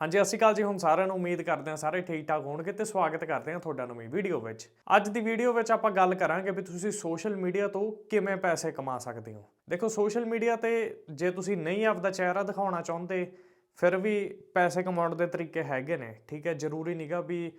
ਹਾਂਜੀ ਅਸੀਂ ਕਾਲ ਜੀ। ਹੁਣ ਸਾਰਿਆਂ ਨੂੰ ਉਮੀਦ ਕਰਦੇ ਹਾਂ ਸਾਰੇ ਠੀਕ ਠਾਕ ਹੋਣਗੇ ਤੇ ਸਵਾਗਤ ਕਰਦੇ ਹਾਂ ਤੁਹਾਡਾ ਨਵੀਂ ਵੀਡੀਓ ਵਿੱਚ। ਅੱਜ ਦੀ ਵੀਡੀਓ ਵਿੱਚ ਆਪਾਂ ਗੱਲ ਕਰਾਂਗੇ ਵੀ ਤੁਸੀਂ ਸੋਸ਼ਲ ਮੀਡੀਆ ਤੋਂ ਕਿਵੇਂ ਪੈਸੇ ਕਮਾ ਸਕਦੇ ਹੋ। ਦੇਖੋ, ਸੋਸ਼ਲ ਮੀਡੀਆ ਤੇ ਜੇ ਤੁਸੀਂ ਨਹੀਂ ਆਪਦਾ ਚਿਹਰਾ ਦਿਖਾਉਣਾ ਚਾਹੁੰਦੇ, ਫਿਰ ਵੀ ਪੈਸੇ ਕਮਾਉਣ ਦੇ ਤਰੀਕੇ ਹੈਗੇ ਨੇ। ਠੀਕ ਹੈ, ਜ਼ਰੂਰੀ ਨਹੀਂਗਾ ਵੀ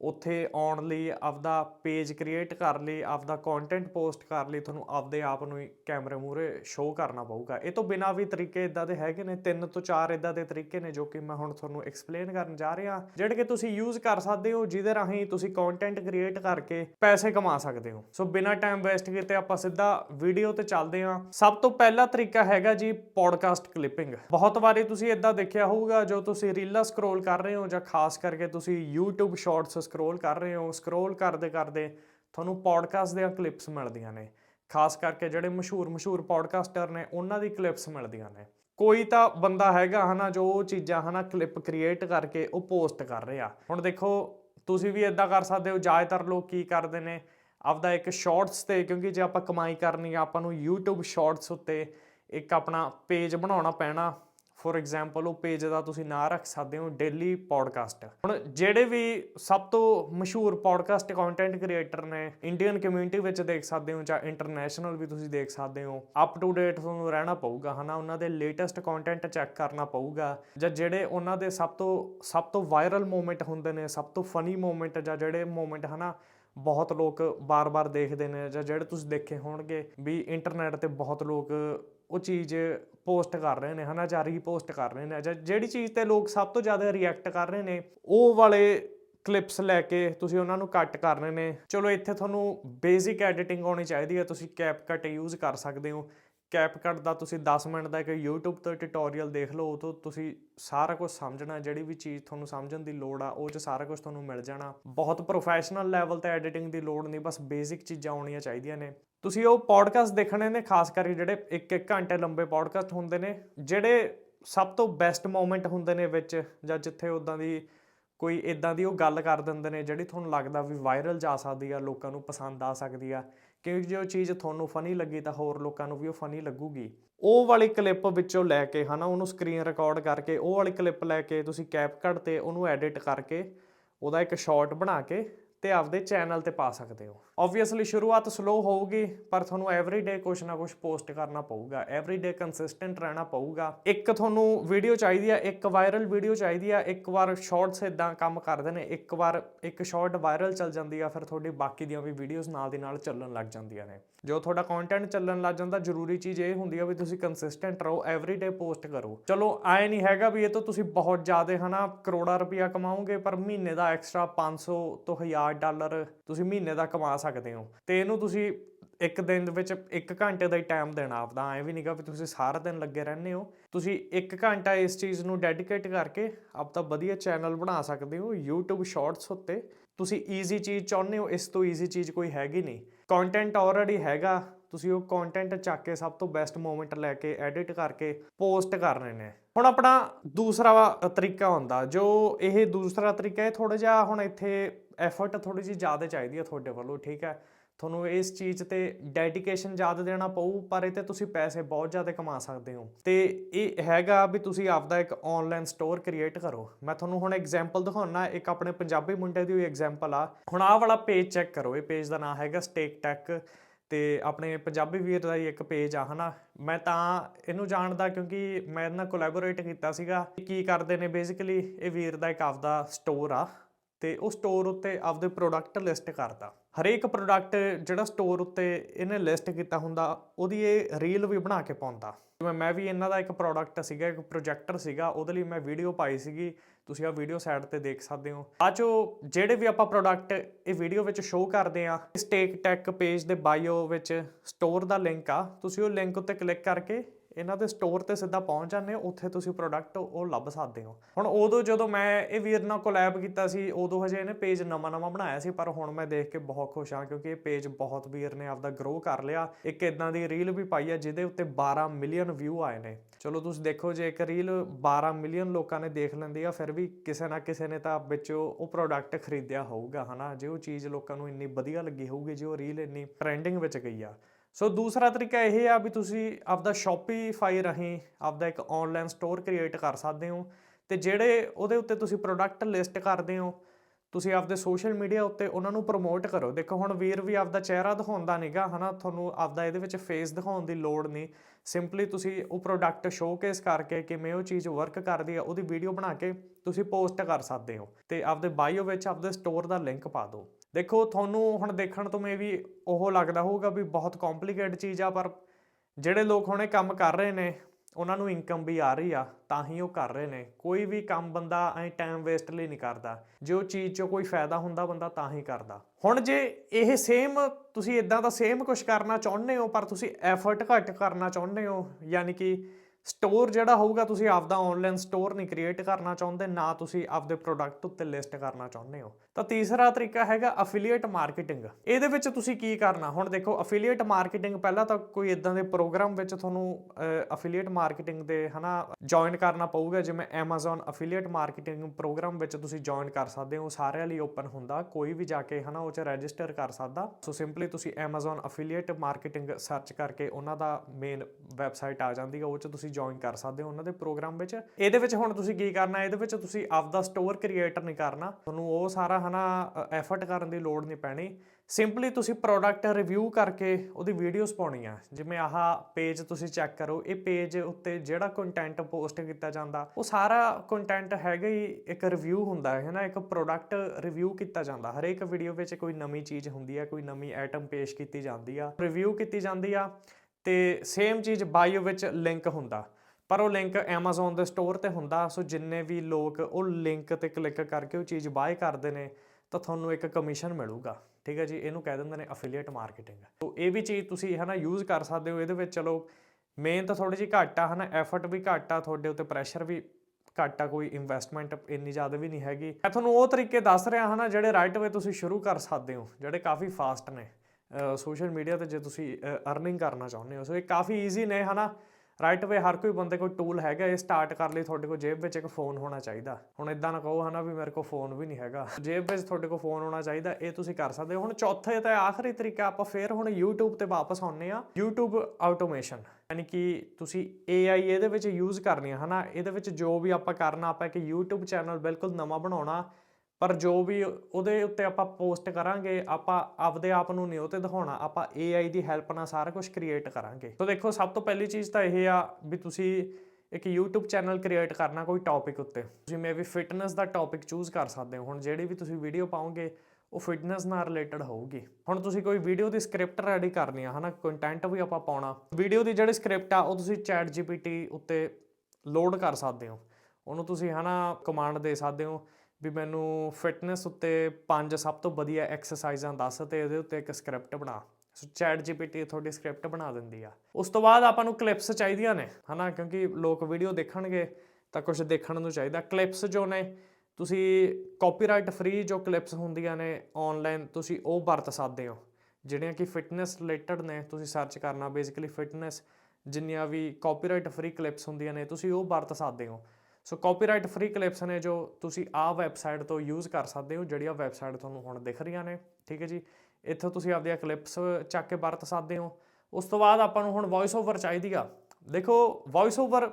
ਉੱਥੇ ਆਉਣ ਲਈ, ਆਪਦਾ ਪੇਜ ਕ੍ਰੀਏਟ ਕਰ ਲਈ, ਆਪਦਾ ਕੰਟੈਂਟ ਪੋਸਟ ਕਰ ਲਈ, ਤੁਹਾਨੂੰ ਆਪਦੇ ਆਪ ਨੂੰ ਹੀ ਕੈਮਰੇ ਮੂਹਰੇ ਸ਼ੋਅ ਕਰਨਾ ਪਊਗਾ। ਇਹ ਤੋਂ ਬਿਨਾਂ ਵੀ ਤਰੀਕੇ ਇਦਾਂ ਦੇ ਹੈਗੇ ਨੇ, ਤਿੰਨ ਤੋਂ ਚਾਰ ਇਦਾਂ ਦੇ ਤਰੀਕੇ ਨੇ ਜੋ ਕਿ ਮੈਂ ਹੁਣ ਤੁਹਾਨੂੰ ਐਕਸਪਲੇਨ ਕਰਨ ਜਾ ਰਿਹਾ। ਜਿਹੜੇ ਕਿ ਤੁਸੀਂ ਯੂਜ਼ ਕਰ ਸਕਦੇ ਹੋ, ਜਿਹਦੇ ਰਾਹੀਂ ਤੁਸੀਂ ਕੰਟੈਂਟ ਕ੍ਰੀਏਟ ਕਰਕੇ ਪੈਸੇ ਕਮਾ ਸਕਦੇ ਹੋ। ਸੋ ਬਿਨਾਂ ਟਾਈਮ ਵੇਸਟ ਕੀਤੇ ਆਪਾਂ ਸਿੱਧਾ ਵੀਡੀਓ ਤੇ ਚੱਲਦੇ ਹਾਂ। ਸਭ ਤੋਂ ਪਹਿਲਾ ਤਰੀਕਾ ਹੈਗਾ ਜੀ ਪੋਡਕਾਸਟ ਕਲਿੱਪਿੰਗ ਬਹੁਤ ਵਾਰੀ ਤੁਸੀਂ ਇਦਾਂ ਦੇਖਿਆ ਹੋਊਗਾ, ਜੋ ਤੁਸੀਂ ਰੀਲਾਂ ਸਕਰੋਲ ਕਰ ਰਹੇ ਹੋ ਜਾਂ ਖਾਸ ਕਰਕੇ ਤੁਸੀਂ YouTube ਸ਼ਾਰਟਸ ਸਕਰੋਲ ਕਰ ਰਹੇ ਹੋ ਸਕਰੋਲ ਕਰਦੇ ਕਰਦੇ ਤੁਹਾਨੂੰ ਪੋਡਕਾਸਟ ਦੀਆਂ ਕਲਿੱਪਸ ਮਿਲਦੀਆਂ ਨੇ। ਖਾਸ ਕਰਕੇ ਜਿਹੜੇ ਮਸ਼ਹੂਰ ਮਸ਼ਹੂਰ ਪੋਡਕਾਸਟਰ ਨੇ, ਉਹਨਾਂ ਦੀ ਕਲਿੱਪਸ ਮਿਲਦੀਆਂ ਨੇ। ਕੋਈ ਤਾਂ ਬੰਦਾ ਹੈਗਾ ਹਨਾ, ਜੋ ਉਹ ਚੀਜ਼ਾਂ ਹਨਾ ਕਲਿੱਪ ਕ੍ਰੀਏਟ ਕਰਕੇ ਉਹ ਪੋਸਟ ਕਰ ਰਿਹਾ। ਹੁਣ ਦੇਖੋ, ਤੁਸੀਂ ਵੀ ਇਦਾਂ ਕਰ ਸਕਦੇ ਹੋ, ਜ਼ਿਆਦਾਤਰ ਲੋਕ ਕੀ ਕਰਦੇ ਨੇ, ਆਪਦਾ ਇੱਕ ਸ਼ਾਰਟਸ ਤੇ, ਕਿਉਂਕਿ ਜੇ ਆਪਾਂ ਕਮਾਈ ਕਰਨੀ ਆ, ਆਪਾਂ ਨੂੰ YouTube ਸ਼ਾਰਟਸ ਉੱਤੇ ਇੱਕ ਆਪਣਾ ਪੇਜ ਬਣਾਉਣਾ ਪੈਣਾ। ਫੋਰ ਐਗਜ਼ਾਮਪਲ ਉਹ ਪੇਜ ਦਾ ਤੁਸੀਂ ਨਾਂ ਰੱਖ ਸਕਦੇ ਹੋ ਡੇਲੀ ਪੋਡਕਾਸਟ ਹੁਣ ਜਿਹੜੇ ਵੀ ਸਭ ਤੋਂ ਮਸ਼ਹੂਰ ਪੋਡਕਾਸਟ ਕੰਟੈਂਟ ਕ੍ਰੀਏਟਰ ਨੇ ਇੰਡੀਅਨ ਕਮਿਊਨਿਟੀ ਵਿੱਚ ਦੇਖ ਸਕਦੇ ਹੋ ਜਾਂ ਇੰਟਰਨੈਸ਼ਨਲ ਵੀ ਤੁਸੀਂ ਦੇਖ ਸਕਦੇ ਹੋ ਅਪ ਟੂ ਡੇਟ ਤੁਹਾਨੂੰ ਰਹਿਣਾ ਪਊਗਾ, ਹਨਾ? ਉਹਨਾਂ ਦੇ ਲੇਟੈਸਟ ਕੰਟੈਂਟ ਚੈੱਕ ਕਰਨਾ ਪਊਗਾ, ਜਾਂ ਜਿਹੜੇ ਉਹਨਾਂ ਦੇ ਸਭ ਤੋਂ ਸਭ ਤੋਂ ਵਾਇਰਲ ਮੂਮੈਂਟ ਹੁੰਦੇ ਨੇ, ਸਭ ਤੋਂ ਫਨੀ ਮੂਮੈਂਟ ਜਾਂ ਜਿਹੜੇ ਮੂਮੈਂਟ ਹਨਾ? ਬਹੁਤ ਲੋਕ ਬਾਰ-ਬਾਰ ਦੇਖਦੇ ਨੇ ਜਾਂ ਜਿਹੜੇ ਤੁਸੀਂ ਦੇਖੇ ਹੋਣਗੇ, ਵੀ ਇੰਟਰਨੈਟ ਤੇ ਬਹੁਤ ਲੋਕ ਉਹ ਚੀਜ਼ ਪੋਸਟ ਕਰ ਰਹੇ ਨੇ, ਹਨਾ, ਜਾਂ ਰੀਪੋਸਟ ਕਰ ਰਹੇ ਨੇ, ਜਾਂ ਜਿਹੜੀ ਚੀਜ਼ ਤੇ ਲੋਕ ਸਭ ਤੋਂ ਜ਼ਿਆਦਾ ਰਿਐਕਟ ਕਰ ਰਹੇ ਨੇ, ਉਹ ਵਾਲੇ ਕਲਿੱਪਸ ਲੈ ਕੇ ਤੁਸੀਂ ਉਹਨਾਂ ਨੂੰ ਕੱਟ ਕਰਨੇ ਨੇ। ਚਲੋ, ਇੱਥੇ ਤੁਹਾਨੂੰ ਬੇਸਿਕ ਐਡੀਟਿੰਗ ਆਉਣੀ ਚਾਹੀਦੀ ਹੈ, ਤੁਸੀਂ ਕੈਪ ਕੱਟ ਯੂਜ਼ ਕਰ ਸਕਦੇ ਹੋ। ਕੈਪ ਕੱਟ ਦਾ ਤੁਸੀਂ 10 ਮਿੰਟ ਦਾ ਇੱਕ YouTube ਤੋਂ ਟਿਊਟੋਰੀਅਲ ਦੇਖ ਲਓ, ਉਹ ਤੋਂ ਤੁਸੀਂ ਸਾਰਾ ਕੁਝ ਸਮਝਣਾ, ਜਿਹੜੀ ਵੀ ਚੀਜ਼ ਤੁਹਾਨੂੰ ਸਮਝਣ ਦੀ ਲੋੜ ਆ, ਉਹ 'ਚ ਸਾਰਾ ਕੁਝ ਤੁਹਾਨੂੰ ਮਿਲ ਜਾਣਾ। ਬਹੁਤ ਪ੍ਰੋਫੈਸ਼ਨਲ ਲੈਵਲ ਤੇ ਐਡੀਟਿੰਗ ਦੀ ਲੋੜ ਨਹੀਂ, ਬਸ ਬੇਸਿਕ ਚੀਜ਼ਾਂ ਆਉਣੀਆਂ ਚਾਹੀਦੀਆਂ ਨੇ। ਤੁਸੀਂ ਉਹ ਪੋਡਕਾਸਟ ਦੇਖਣੇ ਨੇ, ਖਾਸ ਕਰਕੇ ਜਿਹੜੇ 1-1 ਘੰਟੇ ਲੰਬੇ ਪੋਡਕਾਸਟ ਹੁੰਦੇ ਨੇ, ਜਿਹੜੇ ਸਭ ਤੋਂ ਬੈਸਟ ਮੂਮੈਂਟ ਹੁੰਦੇ ਨੇ ਵਿੱਚ, ਜਾਂ ਜਿੱਥੇ ਉਦਾਂ ਦੀ ਕੋਈ ਇਦਾਂ ਦੀ ਉਹ ਗੱਲ ਕਰ ਦਿੰਦੇ ਨੇ, ਜਿਹੜੀ ਤੁਹਾਨੂੰ ਲੱਗਦਾ ਵੀ ਵਾਇਰਲ ਜਾ ਸਕਦੀ ਆ, ਲੋਕਾਂ ਨੂੰ ਪਸੰਦ ਆ ਸਕਦੀ ਆ, ਕਿਉਂਕਿ ਜੇ ਉਹ ਚੀਜ਼ ਤੁਹਾਨੂੰ ਫਨੀ ਲੱਗੀ ਤਾਂ ਹੋਰ ਲੋਕਾਂ ਨੂੰ ਵੀ ਉਹ ਫਨੀ ਲੱਗੂਗੀ। ਉਹ ਵਾਲੀ ਕਲਿੱਪ ਵਿੱਚੋਂ ਲੈ ਕੇ, ਹਨਾ, ਉਹਨੂੰ ਸਕਰੀਨ ਰਿਕਾਰਡ ਕਰਕੇ, ਉਹ ਵਾਲੀ ਕਲਿੱਪ ਲੈ ਕੇ ਤੁਸੀਂ ਕੈਪਕਟ ਤੇ ਉਹਨੂੰ ਐਡਿਟ ਕਰਕੇ, ਉਹਦਾ ਇੱਕ ਸ਼ਾਰਟ ਬਣਾ ਕੇ ਤੇ ਆਪਦੇ ਚੈਨਲ ਤੇ ਪਾ ਸਕਦੇ ਹੋ। ਆਬਵੀਅਸਲੀ ਸ਼ੁਰੂਆਤ ਸਲੋ ਹੋਊਗੀ, ਪਰ ਤੁਹਾਨੂੰ ਐਵਰੀਡੇ ਕੁਝ ਨਾ ਕੁਝ ਪੋਸਟ ਕਰਨਾ ਪਊਗਾ। ਐਵਰੀਡੇ ਕੰਸਿਸਟੈਂਟ ਰਹਿਣਾ ਪਊਗਾ। ਇੱਕ ਤੁਹਾਨੂੰ ਵੀਡੀਓ ਚਾਹੀਦੀ ਆ, ਇੱਕ ਵਾਇਰਲ ਵੀਡੀਓ ਚਾਹੀਦੀ ਆ, ਇੱਕ ਵਾਰ ਸ਼ਾਰਟਸ ਇਦਾਂ ਕੰਮ ਕਰਦੇ ਨੇ, ਇੱਕ ਵਾਰ ਇੱਕ ਸ਼ਾਰਟ ਵਾਇਰਲ ਚੱਲ ਜਾਂਦੀ ਆ, ਫਿਰ ਤੁਹਾਡੀ ਬਾਕੀ ਦੀਆਂ ਵੀ ਵੀਡੀਓਜ਼ ਨਾਲ ਦੀ ਨਾਲ ਚੱਲਣ ਲੱਗ ਜਾਂਦੀਆਂ ਨੇ। ਜੋ ਤੁਹਾਡਾ ਕੰਟੈਂਟ ਚੱਲਣ ਲੱਗ ਜਾਂਦਾ, ਜ਼ਰੂਰੀ ਚੀਜ਼ ਇਹ ਹੁੰਦੀ ਆ ਵੀ ਤੁਸੀਂ ਕੰਸਿਸਟੈਂਟ ਰਹੋ ਐਵਰੀਡੇ ਪੋਸਟ ਕਰੋ। ਚਲੋ ਐ ਨਹੀਂ ਹੈਗਾ ਵੀ ਇਹ ਤੋਂ ਤੁਸੀਂ ਬਹੁਤ ਜ਼ਿਆਦਾ ਹਨਾ ਕਰੋੜਾ ਰੁਪਇਆ ਕਮਾਓਗੇ, ਪਰ ਮਹੀਨੇ ਦਾ ਐਕਸਟਰਾ 500 ਤੋਂ 1000 ਡਾਲਰ ਤੁਸੀਂ ਮਹੀਨੇ ਦਾ ਕਮਾ ਸਕਦੇ ਹੋ। ਤੇ ਇਹਨੂੰ ਤੁਸੀਂ ਇੱਕ ਦਿਨ ਦੇ ਵਿੱਚ 1 ਘੰਟੇ ਦਾ ਹੀ ਟਾਈਮ ਦੇਣਾ ਆਪਦਾ। ਐ ਵੀ ਨਹੀਂਗਾ ਵੀ ਤੁਸੀਂ ਸਾਰਾ ਦਿਨ ਲੱਗੇ ਰਹਿੰਦੇ ਹੋ। ਤੁਸੀਂ 1 ਘੰਟਾ ਇਸ ਚੀਜ਼ ਨੂੰ ਡੈਡੀਕੇਟ ਕਰਕੇ ਆਪਦਾ ਵਧੀਆ ਚੈਨਲ ਬਣਾ ਸਕਦੇ ਹੋ YouTube ਸ਼ਾਰਟਸ ਉੱਤੇ। ਤੁਸੀਂ ਈਜ਼ੀ ਚੀਜ਼ ਚਾਹੁੰਦੇ ਹੋ, ਇਸ ਤੋਂ ਈਜ਼ੀ ਚੀਜ਼ ਕੋਈ ਹੈਗੀ ਨਹੀਂ ਕੰਟੈਂਟ ਆਲਰੇਡੀ ਹੈਗਾ। ਤੁਸੀਂ ਉਹ ਕੰਟੈਂਟ ਚੱਕ ਕੇ ਸਭ ਤੋਂ ਬੈਸਟ ਮੂਮੈਂਟ ਲੈ ਕੇ ਐਡਿਟ ਕਰਕੇ ਪੋਸਟ ਕਰਨੇ ਨੇ। ਹੁਣ ਆਪਣਾ ਦੂਸਰਾ ਤਰੀਕਾ ਹੁੰਦਾ। ਜੋ ਇਹ ਦੂਸਰਾ ਤਰੀਕਾ, ਇਹ ਥੋੜਾ ਜਿਹਾ ਹੁਣ ਇੱਥੇ ਐਫਰਟ ਥੋੜੀ ਜਿਹੀ ਜ਼ਿਆਦਾ ਚਾਹੀਦੀ ਹੈ ਤੁਹਾਡੇ ਵੱਲੋਂ, ਠੀਕ ਹੈ? ਤੁਹਾਨੂੰ ਇਸ ਚੀਜ਼ ਤੇ ਡੈਡੀਕੇਸ਼ਨ ਜ਼ਿਆਦਾ ਦੇਣਾ ਪਊ, ਪਰ ਇਹ ਤੇ ਤੁਸੀਂ ਪੈਸੇ ਬਹੁਤ ਜ਼ਿਆਦਾ ਕਮਾ ਸਕਦੇ ਹੋ। ਤੇ ਇਹ ਹੈਗਾ ਵੀ ਤੁਸੀਂ ਆਪਦਾ ਇੱਕ ਆਨਲਾਈਨ ਸਟੋਰ ਕ੍ਰੀਏਟ ਕਰੋ। ਮੈਂ ਤੁਹਾਨੂੰ ਹੁਣ ਐਗਜ਼ਾਮਪਲ ਦਿਖਾਉਣਾ ਇੱਕ ਆਪਣੇ ਪੰਜਾਬੀ ਮੁੰਡੇ ਦੀ ਐਗਜ਼ਾਮਪਲ ਆ। ਹੁਣ ਆਹ ਵਾਲਾ ਪੇਜ ਚੈੱਕ ਕਰੋ, ਇਹ ਪੇਜ ਦਾ ਨਾਮ ਹੈਗਾ ਸਟੇਕ ਟੈਕ ਤੇ ਆਪਣੇ ਪੰਜਾਬੀ ਵੀਰ ਦਾ ਹੀ ਇੱਕ ਪੇਜ ਆ, ਹਨਾ? ਮੈਂ ਤਾਂ ਇਹਨੂੰ ਜਾਣਦਾ ਕਿਉਂਕਿ ਮੈਂ ਇਹਨਾਂ ਕੋਲੈਬੋਰੇਟ ਕੀਤਾ ਸੀਗਾ। ਕੀ ਕਰਦੇ ਨੇ ਬੇਸਿਕਲੀ ਇਹ ਵੀਰ ਦਾ ਇੱਕ ਆਪਦਾ ਸਟੋਰ ਆ। ਤੇ ਉਹ ਸਟੋਰ ਉੱਤੇ ਆਪਦੇ ਪ੍ਰੋਡਕਟ ਲਿਸਟ ਕਰਦਾ ਹਰੇਕ ਪ੍ਰੋਡਕਟ ਜਿਹੜਾ ਸਟੋਰ ਉੱਤੇ ਇਹਨੇ ਲਿਸਟ ਕੀਤਾ ਹੁੰਦਾ, ਉਹਦੀ ਇਹ ਰੀਲ ਵੀ ਬਣਾ ਕੇ ਪਾਉਂਦਾ। ਜਿਵੇਂ ਮੈਂ ਵੀ ਇਹਨਾਂ ਦਾ ਇੱਕ ਪ੍ਰੋਡਕਟ ਸੀਗਾ, ਇੱਕ ਪ੍ਰੋਜੈਕਟਰ ਸੀਗਾ, ਉਹਦੇ ਲਈ ਮੈਂ ਵੀਡੀਓ ਪਾਈ ਸੀਗੀ। ਤੁਸੀਂ ਆ ਵੀਡੀਓ ਸਾਈਡ ਤੇ ਦੇਖ ਸਕਦੇ ਹੋ। ਆ ਜੋ ਜਿਹੜੇ ਵੀ ਆਪਾਂ ਪ੍ਰੋਡਕਟ ਇਹ ਵੀਡੀਓ ਵਿੱਚ ਸ਼ੋਅ ਕਰਦੇ ਆ ਸਟੇਕ ਟੈਕ ਪੇਜ ਦੇ ਬਾਇਓ ਵਿੱਚ ਸਟੋਰ ਦਾ ਲਿੰਕ ਆ। ਤੁਸੀਂ ਉਹ ਲਿੰਕ ਉੱਤੇ ਕਲਿੱਕ ਕਰਕੇ ਇਹਨਾਂ ਦੇ ਸਟੋਰ ਤੇ ਸਿੱਧਾ ਪਹੁੰਚ ਜਾਂਦੇ ਹੋ, ਉੱਥੇ ਤੁਸੀਂ ਪ੍ਰੋਡਕਟ ਉਹ ਲੱਭ ਸਕਦੇ ਹੋ। ਹੁਣ ਉਦੋਂ ਜਦੋਂ ਮੈਂ ਇਹ ਵੀਰ ਨਾਲ ਕੋਲੈਬ ਕੀਤਾ ਸੀ, ਉਦੋਂ ਹਜੇ ਇਹਨੇ ਪੇਜ ਨਵਾਂ-ਨਵਾਂ ਬਣਾਇਆ ਸੀ, ਪਰ ਹੁਣ ਮੈਂ ਦੇਖ ਕੇ ਬਹੁਤ ਖੁਸ਼ ਹਾਂ, ਕਿਉਂਕਿ ਇਹ ਪੇਜ ਬਹੁਤ ਵੀਰ ਨੇ ਆਪਦਾ ਗਰੋ ਕਰ ਲਿਆ। ਇੱਕ ਇਦਾਂ ਦੀ ਰੀਲ ਵੀ ਪਾਈ ਆ, ਜਿਹਦੇ ਉੱਤੇ 12 ਮਿਲੀਅਨ ਵਿਊ ਆਏ ਨੇ। ਚਲੋ ਤੁਸੀਂ ਦੇਖੋ, ਜੇ ਇੱਕ ਰੀਲ 12 ਮਿਲੀਅਨ ਲੋਕਾਂ ਨੇ ਦੇਖ ਲੈਂਦੀ ਆ, ਫਿਰ ਵੀ ਕਿਸੇ ਨਾ ਕਿਸੇ ਨੇ ਤਾਂ ਵਿੱਚ ਉਹ ਪ੍ਰੋਡਕਟ ਖਰੀਦਿਆ ਹੋਊਗਾ, ਹਨਾ? ਜੇ ਉਹ ਚੀਜ਼ ਲੋਕਾਂ ਨੂੰ ਇੰਨੀ ਵਧੀਆ ਲੱਗੀ ਹੋਊਗੀ, ਜੇ ਉਹ ਰੀਲ ਇੰਨੀ ਟ੍ਰੈਂਡਿੰਗ ਵਿੱਚ ਗਈ ਆ। ਸੋ ਦੂਸਰਾ ਤਰੀਕਾ ਇਹ ਆ ਵੀ ਤੁਸੀਂ ਆਪਦਾ ਸ਼ੋਪੀਫਾਈ ਰਾਹੀਂ ਆਪਦਾ ਇੱਕ ਆਨਲਾਈਨ ਸਟੋਰ ਕ੍ਰੀਏਟ ਕਰ ਸਕਦੇ ਹੋ ਤੇ ਜਿਹੜੇ ਉਹਦੇ ਉੱਤੇ ਤੁਸੀਂ ਪ੍ਰੋਡਕਟ ਲਿਸਟ ਕਰਦੇ ਹੋ, ਤੁਸੀਂ ਆਪਦੇ ਸੋਸ਼ਲ ਮੀਡੀਆ ਉੱਤੇ ਉਹਨਾਂ ਨੂੰ ਪ੍ਰਮੋਟ ਕਰੋ। ਦੇਖੋ, ਹੁਣ ਵੀਰ ਵੀ ਆਪਦਾ ਚਿਹਰਾ ਦਿਖਾਉਂਦਾ ਨਹੀਂਗਾ ਹਨਾ? ਤੁਹਾਨੂੰ ਆਪਦਾ ਇਹਦੇ ਵਿੱਚ ਫੇਸ ਦਿਖਾਉਣ ਦੀ ਲੋੜ ਨਹੀਂ ਸਿੰਪਲੀ ਤੁਸੀਂ ਉਹ ਪ੍ਰੋਡਕਟ ਸ਼ੋਕੇਸ ਕਰਕੇ ਕਿਵੇਂ ਉਹ ਚੀਜ਼ ਵਰਕ ਕਰਦੀ ਆ, ਉਹਦੀ ਵੀਡੀਓ ਬਣਾ ਕੇ ਤੁਸੀਂ ਪੋਸਟ ਕਰ ਸਕਦੇ ਹੋ ਤੇ ਆਪਦੇ ਬਾਇਓ ਵਿੱਚ ਆਪਦੇ ਸਟੋਰ ਦਾ ਲਿੰਕ ਪਾ ਦਿਓ। ਦੇਖੋ, ਤੁਹਾਨੂੰ ਹੁਣ ਦੇਖਣ ਤੋਂ ਮੇ ਵੀ ਉਹ ਲੱਗਦਾ ਹੋਊਗਾ ਵੀ ਬਹੁਤ ਕੰਪਲਿਕੇਟਡ ਚੀਜ਼ ਆ, ਪਰ ਜਿਹੜੇ ਲੋਕ ਹੁਣੇ ਕੰਮ ਕਰ ਰਹੇ ਨੇ, ਉਹਨਾਂ ਨੂੰ ਇਨਕਮ ਵੀ ਆ ਰਹੀ ਆ, ਤਾਂ ਹੀ ਉਹ ਕਰ ਰਹੇ ਨੇ। ਕੋਈ ਵੀ ਕੰਮ ਬੰਦਾ ਐ ਟਾਈਮ ਵੇਸਟ ਲਈ ਨਹੀਂ ਕਰਦਾ। ਜੇ ਉਹ ਚੀਜ਼ 'ਚੋਂ ਕੋਈ ਫਾਇਦਾ ਹੁੰਦਾ ਬੰਦਾ, ਤਾਂ ਹੀ ਕਰਦਾ। ਹੁਣ ਜੇ ਇਹ ਸੇਮ ਤੁਸੀਂ ਇਦਾਂ ਦਾ ਸੇਮ ਕੁਝ ਕਰਨਾ ਚਾਹੁੰਦੇ ਹੋ, ਪਰ ਤੁਸੀਂ ਐਫਰਟ ਘੱਟ ਕਰਨਾ ਚਾਹੁੰਦੇ ਹੋ, ਯਾਨੀ ਕਿ ਸਟੋਰ ਜਿਹੜਾ ਹੋਊਗਾ, ਤੁਸੀਂ ਆਪਦਾ ਆਨਲਾਈਨ ਸਟੋਰ ਨਹੀਂ ਕ੍ਰੀਏਟ ਕਰਨਾ ਚਾਹੁੰਦੇ, ਨਾ ਤੁਸੀਂ ਆਪਦੇ ਪ੍ਰੋਡਕਟ ਉੱਤੇ ਲਿਸਟ ਕਰਨਾ ਚਾਹੁੰਦੇ ਹੋ। ਤਾਂ ਤੀਸਰਾ ਤਰੀਕਾ ਹੈਗਾ ਅਫੀਲੀਏਟ ਮਾਰਕੀਟਿੰਗ ਇਹਦੇ ਵਿੱਚ ਤੁਸੀਂ ਕੀ ਕਰਨਾ? ਹੁਣ ਦੇਖੋ ਅਫੀਲੀਏਟ ਮਾਰਕੀਟਿੰਗ ਪਹਿਲਾਂ ਤਾਂ ਕੋਈ ਇਦਾਂ ਦੇ ਪ੍ਰੋਗਰਾਮ ਵਿੱਚ ਤੁਹਾਨੂੰ ਅਫੀਲੀਏਟ ਮਾਰਕੀਟਿੰਗ ਦੇ, ਹਨਾ ਜੁਆਇਨ ਕਰਨਾ ਪਊਗਾ। ਜਿਵੇਂ Amazon ਅਫੀਲੀਏਟ ਮਾਰਕੀਟਿੰਗ ਪ੍ਰੋਗਰਾਮ ਵਿੱਚ ਤੁਸੀਂ ਜੁਆਇਨ ਕਰ ਸਕਦੇ ਹੋ। ਸਾਰਿਆਂ ਲਈ ਓਪਨ ਹੁੰਦਾ। ਕੋਈ ਵੀ ਜਾ ਕੇ, ਹਨਾ, ਉਹ ਚ ਰਜਿਸਟਰ ਕਰ ਸਕਦਾ। ਸੋ ਸਿੰਪਲੀ ਤੁਸੀਂ Amazon ਅਫੀਲੀਏਟ ਮਾਰਕੀਟਿੰਗ ਸਰਚ ਕਰਕੇ ਉਹਨਾਂ ਦਾ ਮੇਨ ਵੈਬਸਾਈਟ ਆ ਜਾਂਦੀ ਹੈ। ਉਹ ਚ ਤੁਸੀਂ ਜੁਆਇਨ ਕਰ ਸਕਦੇ ਹੋ ਉਹਨਾਂ ਦੇ ਪ੍ਰੋਗਰਾਮ ਵਿੱਚ। ਇਹਦੇ ਵਿੱਚ ਹੁਣ ਤੁਸੀਂ ਕੀ ਕਰਨਾ, ਇਹਦੇ ਵਿੱਚ ਤੁਸੀਂ ਆਪਦਾ ਸਟੋਰ ਕ੍ਰੀਏਟਰ ਨਹੀਂ ਕਰਨਾ। ਤੁਹਾਨੂੰ ਉਹ ਸਾਰਾ ਹਨਾ ਐਫਰਟ ਕਰਨ ਦੀ ਲੋੜ ਨਹੀਂ ਪੈਣੀ। ਸਿੰਪਲੀ ਤੁਸੀਂ ਪ੍ਰੋਡਕਟ ਰਿਵਿਊ ਕਰਕੇ ਉਹਦੀ ਵੀਡੀਓਜ਼ ਪਾਉਣੀ ਆ। ਜਿਵੇਂ ਆਹ ਪੇਜ ਤੁਸੀਂ ਚੈੱਕ ਕਰੋ, ਇਹ ਪੇਜ ਉੱਤੇ ਜਿਹੜਾ ਕੰਟੈਂਟ ਪੋਸਟ ਕੀਤਾ ਜਾਂਦਾ, ਉਹ ਸਾਰਾ ਕੰਟੈਂਟ ਹੈਗਾ ਹੀ ਇੱਕ ਰਿਵਿਊ ਹੁੰਦਾ ਹੈ ਨਾ ਇੱਕ ਪ੍ਰੋਡਕਟ ਰਿਵਿਊ ਕੀਤਾ ਜਾਂਦਾ। ਹਰੇਕ ਵੀਡੀਓ ਵਿੱਚ ਕੋਈ ਨਵੀਂ ਚੀਜ਼ ਹੁੰਦੀ ਹੈ, ਕੋਈ ਨਵੀਂ ਆਈਟਮ ਪੇਸ਼ ਕੀਤੀ ਜਾਂਦੀ ਆ। ਰਿਵਿਊ ਕੀਤੀ ਜਾਂਦੀ ਆ। ਤੇ ਸੇਮ ਚੀਜ਼ ਬਾਇਓ ਵਿੱਚ ਲਿੰਕ ਹੁੰਦਾ। ਪਰ ਉਹ ਲਿੰਕ Amazon ਦੇ ਸਟੋਰ ਤੇ ਹੁੰਦਾ, ਸੋ ਜਿੰਨੇ ਵੀ ਲੋਕ ਉਹ ਲਿੰਕ ਤੇ ਕਲਿੱਕ ਕਰਕੇ ਉਹ ਚੀਜ਼ ਬਾਏ ਕਰਦੇ ਨੇ, ਤਾਂ ਤੁਹਾਨੂੰ ਇੱਕ ਕਮਿਸ਼ਨ ਮਿਲੂਗਾ। ਠੀਕ ਹੈ ਜੀ? ਇਹਨੂੰ ਕਹਿ ਦਿੰਦੇ ਨੇ ਅਫੀਲੀਏਟ ਮਾਰਕੀਟਿੰਗ ਸੋ ਇਹ ਵੀ ਚੀਜ਼ ਤੁਸੀਂ ਹਨਾ ਯੂਜ਼ ਕਰ ਸਕਦੇ ਹੋ, ਇਹਦੇ ਵਿੱਚ ਚਲੋ ਮੇਨ ਤਾਂ ਥੋੜੀ ਜਿਹੀ ਘੱਟ ਆ ਹਨਾ ਐਫਰਟ ਵੀ ਘੱਟ ਆ, ਤੁਹਾਡੇ ਉੱਤੇ ਪ੍ਰੈਸ਼ਰ ਵੀ ਘੱਟ ਆ, ਕੋਈ ਇਨਵੈਸਟਮੈਂਟ ਇੰਨੀ ਜ਼ਿਆਦਾ ਵੀ ਨਹੀਂ ਹੈਗੀ। ਮੈਂ ਤੁਹਾਨੂੰ ਉਹ ਤਰੀਕੇ ਦੱਸ ਰਿਹਾ ਹਨਾ, ਜਿਹੜੇ ਰਾਈਟ ਵੇ ਤੁਸੀਂ ਸ਼ੁਰੂ ਕਰ ਸਕਦੇ ਹੋ, ਜਿਹੜੇ ਕਾਫੀ ਫਾਸਟ ਨੇ। ਸੋਸ਼ਲ ਮੀਡੀਆ ਤੇ ਜੇ ਤੁਸੀਂ ਅਰਨਿੰਗ ਕਰਨਾ ਚਾਹੁੰਦੇ ਹੋ। ਸੋ ਇਹ ਕਾਫੀ ਈਜ਼ੀ ਨੇ, ਹਨਾ? ਰਾਈਟ ਵੇ ਹਰ ਕੋਈ ਬੰਦੇ ਕੋਲ ਟੂਲ ਹੈਗਾ, ਇਹ ਸਟਾਰਟ ਕਰ ਲਈ, ਤੁਹਾਡੇ ਕੋਲ ਜੇਬ ਵਿੱਚ ਇੱਕ ਫੋਨ ਹੋਣਾ ਚਾਹੀਦਾ। ਹੁਣ ਇਦਾਂ ਨਾ ਕਹੋ, ਹਨਾ, ਵੀ ਮੇਰੇ ਕੋਲ ਫੋਨ ਵੀ ਨਹੀਂ ਹੈਗਾ। ਜੇਬ ਵਿੱਚ ਤੁਹਾਡੇ ਕੋਲ ਫੋਨ ਹੋਣਾ ਚਾਹੀਦਾ, ਇਹ ਤੁਸੀਂ ਕਰ ਸਕਦੇ ਹੋ। ਹੁਣ ਚੌਥੇ ਤੇ ਆਖਰੀ ਤਰੀਕਾ, ਆਪਾਂ ਫੇਰ ਹੁਣ YouTube ਤੇ ਵਾਪਸ ਆਉਂਦੇ ਆ YouTube ਆਟੋਮੇਸ਼ਨ ਯਾਨੀ ਕਿ ਤੁਸੀਂ AI ਇਹਦੇ ਵਿੱਚ ਯੂਜ਼ ਕਰਨੀ ਆ, ਹਨਾ? ਇਹਦੇ ਵਿੱਚ ਜੋ ਵੀ ਆਪਾਂ ਕਰਨਾ, ਆਪਾਂ ਇੱਕ YouTube ਚੈਨਲ ਬਿਲਕੁਲ ਨਵਾਂ ਬਣਾਉਣਾ। ਪਰ ਜੋ ਵੀ ਉਹਦੇ ਉੱਤੇ ਆਪਾਂ ਪੋਸਟ ਕਰਾਂਗੇ, ਆਪਾਂ ਆਪਦੇ ਆਪ ਨੂੰ ਨਹੀਂ ਉਹ ਤੇ ਦਿਖਾਉਣਾ, ਆਪਾਂ AI ਦੀ ਹੈਲਪ ਨਾਲ ਸਾਰਾ ਕੁਝ ਕ੍ਰੀਏਟ ਕਰਾਂਗੇ। ਸੋ ਦੇਖੋ, ਸਭ ਤੋਂ ਪਹਿਲੀ ਚੀਜ਼ ਤਾਂ ਇਹ ਆ ਵੀ ਤੁਸੀਂ ਇੱਕ YouTube ਚੈਨਲ ਕ੍ਰੀਏਟ ਕਰਨਾ ਕੋਈ ਟੌਪਿਕ ਉੱਤੇ। ਤੁਸੀਂ ਮੇਬੀ ਫਿਟਨੈਸ ਦਾ ਟੌਪਿਕ ਚੂਜ਼ ਕਰ ਸਕਦੇ ਹੋ। ਹੁਣ ਜਿਹੜੀ ਵੀ ਤੁਸੀਂ ਵੀਡੀਓ ਪਾਓਗੇ, ਉਹ ਫਿਟਨੈਸ ਨਾਲ ਰਿਲੇਟਡ ਹੋਊਗੀ। ਹੁਣ ਤੁਸੀਂ ਕੋਈ ਵੀਡੀਓ ਦੀ ਸਕ੍ਰਿਪਟ ਰੈਡੀ ਕਰਨੀ ਆ, ਹਨਾ ਕੰਟੈਂਟ ਵੀ ਆਪਾਂ ਪਾਉਣਾ। ਵੀਡੀਓ ਦੀ ਜਿਹੜੀ ਸਕ੍ਰਿਪਟ ਆ, ਉਹ ਤੁਸੀਂ ਚੈਟ GPT ਉੱਤੇ ਲੋਡ ਕਰ ਸਕਦੇ ਹੋ। ਉਹਨੂੰ ਤੁਸੀਂ, ਹਨਾ ਕਮਾਂਡ ਦੇ ਸਕਦੇ ਹੋ। ਵੀ ਮੈਨੂੰ ਫਿਟਨੈਸ ਉੱਤੇ ਪੰਜ ਸਭ ਤੋਂ ਵਧੀਆ ਐਕਸਰਸਾਈਜ਼ਾਂ ਦੱਸ ਤੇ ਇਹਦੇ ਉੱਤੇ ਇੱਕ ਸਕ੍ਰਿਪਟ ਬਣਾ। ਸੋ ਚੈਟ ਜੀਪੀਟੀ ਤੁਹਾਡੀ ਸਕ੍ਰਿਪਟ ਬਣਾ ਦਿੰਦੀ ਆ। ਉਸ ਤੋਂ ਬਾਅਦ ਆਪਾਂ ਨੂੰ ਕਲਿੱਪਸ ਚਾਹੀਦੀਆਂ ਨੇ, ਹਨਾ? ਕਿਉਂਕਿ ਲੋਕ ਵੀਡੀਓ ਦੇਖਣਗੇ ਤਾਂ ਕੁਝ ਦੇਖਣ ਨੂੰ ਚਾਹੀਦਾ। ਕਲਿੱਪਸ ਜੋ ਨੇ, ਤੁਸੀਂ ਕਾਪੀਰਾਈਟ ਫ੍ਰੀ ਜੋ ਕਲਿੱਪਸ ਹੁੰਦੀਆਂ ਨੇ ਆਨਲਾਈਨ ਤੁਸੀਂ ਉਹ ਵਰਤ ਸਕਦੇ ਹੋ। ਜਿਹੜੀਆਂ ਕਿ ਫਿਟਨੈਸ ਰਿਲੇਟਡ ਨੇ, ਤੁਸੀਂ ਸਰਚ ਕਰਨਾ ਬੇਸਿਕਲੀ ਫਿਟਨੈਸ ਜਿੰਨੀਆਂ ਵੀ ਕਾਪੀਰਾਈਟ ਫ੍ਰੀ ਕਲਿੱਪਸ ਹੁੰਦੀਆਂ ਨੇ, ਤੁਸੀਂ ਉਹ ਵਰਤ ਸਕਦੇ ਹੋ। ਸੋ ਕਾਪੀਰਾਈਟ ਫ੍ਰੀ ਕਲਿੱਪਸ ਨੇ ਜੋ ਤੁਸੀਂ ਆਹ ਵੈਬਸਾਈਟ ਤੋਂ ਯੂਜ਼ ਕਰ ਸਕਦੇ ਹੋ ਜਿਹੜੀਆਂ ਵੈਬਸਾਈਟ ਤੁਹਾਨੂੰ ਹੁਣ ਦਿਖ ਰਹੀਆਂ ਨੇ, ਠੀਕ ਹੈ ਜੀ? ਇੱਥੋਂ ਤੁਸੀਂ ਆਪਦੀਆਂ ਕਲਿੱਪਸ ਚੱਕ ਕੇ ਵਰਤ ਸਕਦੇ ਹੋ। ਉਸ ਤੋਂ ਬਾਅਦ ਆਪਾਂ ਨੂੰ ਹੁਣ ਵੌਇਸ ਓਵਰ ਚਾਹੀਦੀ ਆ। ਦੇਖੋ ਵੌਇਸ ਓਵਰ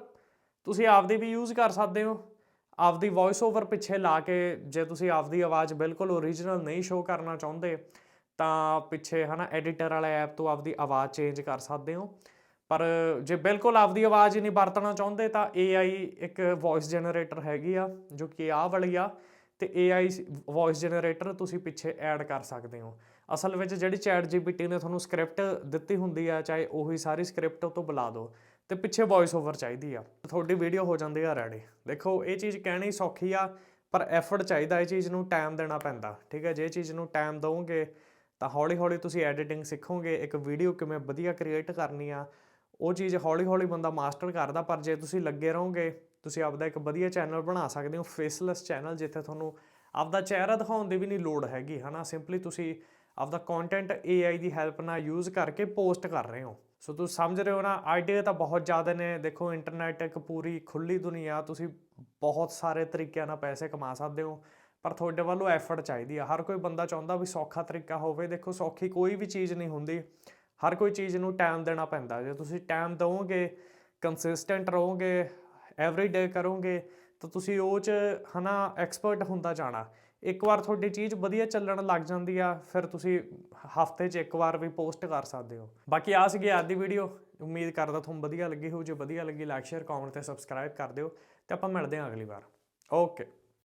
ਤੁਸੀਂ ਆਪਦੀ ਵੀ ਯੂਜ਼ ਕਰ ਸਕਦੇ ਹੋ। ਆਪਦੀ ਵੌਇਸ ਓਵਰ ਪਿੱਛੇ ਲਾ ਕੇ ਜੇ ਤੁਸੀਂ ਆਪਦੀ ਆਵਾਜ਼ ਬਿਲਕੁਲ ਓਰੀਜਨਲ ਨਹੀਂ ਸ਼ੋ ਕਰਨਾ ਚਾਹੁੰਦੇ, ਤਾਂ ਪਿੱਛੇ ਹਨਾ ਐਡੀਟਰ ਵਾਲਾ ਐਪ ਤੋਂ ਆਪਦੀ ਆਵਾਜ਼ ਚੇਂਜ ਕਰ ਸਕਦੇ ਹੋ। ਪਰ ਜੇ ਬਿਲਕੁਲ ਆਪਦੀ ਆਵਾਜ਼ ਹੀ ਨਹੀਂ ਵਰਤਣਾ ਚਾਹੁੰਦੇ, ਤਾਂ AI ਇੱਕ ਵੌਇਸ ਜਨਰੇਟਰ ਹੈਗੀ ਆ, ਜੋ ਕਿ ਆਹ ਵਾਲੀ ਆ, ਤੇ AI ਵੌਇਸ ਜਨਰੇਟਰ ਤੁਸੀਂ ਪਿੱਛੇ ਐਡ ਕਰ ਸਕਦੇ ਹੋ। ਅਸਲ ਵਿੱਚ ਜਿਹੜੀ ਚੈਟ GPT ਨੇ ਤੁਹਾਨੂੰ ਸਕ੍ਰਿਪਟ ਦਿੱਤੀ ਹੁੰਦੀ ਆ, ਚਾਹੇ ਉਹੀ ਸਾਰੀ ਸਕ੍ਰਿਪਟ ਤੋਂ ਬੁਲਾ ਦਿਓ ਤੇ ਪਿੱਛੇ ਵੌਇਸ ਓਵਰ ਚਾਹੀਦੀ ਆ। ਤੁਹਾਡੀ ਵੀਡੀਓ ਹੋ ਜਾਂਦੀ ਆ ਰੈਡੀ ਦੇਖੋ, ਇਹ ਚੀਜ਼ ਕਹਿਣੀ ਸੌਖੀ ਆ, ਪਰ ਐਫਰਟ ਚਾਹੀਦਾ ਇਹ ਚੀਜ਼ ਨੂੰ ਟਾਈਮ ਦੇਣਾ ਪੈਂਦਾ, ਠੀਕ ਹੈ ਜੇ ਇਹ ਚੀਜ਼ ਨੂੰ ਟਾਈਮ ਦਿਓਗੇ ਤਾਂ ਹੌਲੀ ਹੌਲੀ ਤੁਸੀਂ ਐਡੀਟਿੰਗ ਸਿੱਖੋਗੇ, ਇੱਕ ਵੀਡੀਓ ਕਿਵੇਂ ਵਧੀਆ ਕ੍ਰੀਏਟ ਕਰਨੀ ਆ ਉਹ ਚੀਜ਼ ਹੌਲੀ ਹੌਲੀ ਬੰਦਾ ਮਾਸਟਰ ਕਰਦਾ, ਪਰ ਜੇ ਤੁਸੀਂ ਲੱਗੇ ਰਹੋਗੇ, ਤੁਸੀਂ ਆਪਦਾ ਇੱਕ ਵਧੀਆ ਚੈਨਲ ਬਣਾ ਸਕਦੇ ਹੋ ਫੇਸਲੈਸ ਚੈਨਲ, ਜਿੱਥੇ ਤੁਹਾਨੂੰ ਆਪਦਾ ਚਿਹਰਾ ਦਿਖਾਉਣ ਦੀ ਵੀ ਨਹੀਂ ਲੋੜ ਹੈਗੀ, ਹਨਾ? ਸਿੰਪਲੀ ਤੁਸੀਂ ਆਪਦਾ ਕੰਟੈਂਟ AI ਦੀ ਹੈਲਪ ਨਾਲ ਯੂਜ਼ ਕਰਕੇ ਪੋਸਟ ਕਰ ਰਹੇ ਹੋ। ਸੋ ਤੁਸੀਂ ਸਮਝ ਰਹੇ ਹੋ ਨਾ ਆਈਡੀਆ ਤਾਂ ਬਹੁਤ ਜ਼ਿਆਦਾ ਨੇ। ਦੇਖੋ ਇੰਟਰਨੈਟ ਇੱਕ ਪੂਰੀ ਖੁੱਲੀ ਦੁਨੀਆ, ਤੁਸੀਂ ਬਹੁਤ ਸਾਰੇ ਤਰੀਕਿਆਂ ਨਾਲ ਪੈਸੇ ਕਮਾ ਸਕਦੇ ਹੋ, ਪਰ ਤੁਹਾਡੇ ਵੱਲੋਂ ਐਫਰਟ ਚਾਹੀਦੀ ਆ। ਹਰ ਕੋਈ ਬੰਦਾ ਚਾਹੁੰਦਾ ਵੀ ਸੌਖਾ ਤਰੀਕਾ ਹੋਵੇ। ਦੇਖੋ, ਸੌਖੀ ਕੋਈ ਵੀ ਚੀਜ਼ ਨਹੀਂ ਹੁੰਦੀ। ਹਰ ਕੋਈ ਚੀਜ਼ ਨੂੰ ਟਾਈਮ ਦੇਣਾ ਪੈਂਦਾ। ਜੇ ਤੁਸੀਂ ਟਾਈਮ ਦਿਓਗੇ ਕੰਸਿਸਟੈਂਟ ਰਹੋਗੇ ਐਵਰੀ ਡੇ ਕਰੋਗੇ, ਤਾਂ ਤੁਸੀਂ ਉਹ ਚ ਹਨਾ ਐਕਸਪਰਟ ਹੁੰਦਾ ਜਾਣਾ। ਇੱਕ ਵਾਰ ਤੁਹਾਡੀ ਚੀਜ਼ ਵਧੀਆ ਚੱਲਣ ਲੱਗ ਜਾਂਦੀ ਆ, ਫਿਰ ਤੁਸੀਂ ਹਫ਼ਤੇ 'ਚ ਇੱਕ ਵਾਰ ਵੀ ਪੋਸਟ ਕਰ ਸਕਦੇ ਹੋ। ਬਾਕੀ ਆ ਸੀਗੀ ਅੱਜ ਦੀ ਵੀਡੀਓ ਉਮੀਦ ਕਰਦਾ ਤੁਹਾਨੂੰ ਵਧੀਆ ਲੱਗੀ ਹੋਊ। ਜੇ ਵਧੀਆ ਲੱਗੀ ਲਾਈਕ ਸ਼ੇਅਰ ਕਮੈਂਟ ਤੇ ਸਬਸਕ੍ਰਾਈਬ ਕਰ ਦਿਓ। ਤੇ ਆਪਾਂ ਮਿਲਦੇ ਹਾਂ ਅਗਲੀ ਵਾਰ। ਓਕੇ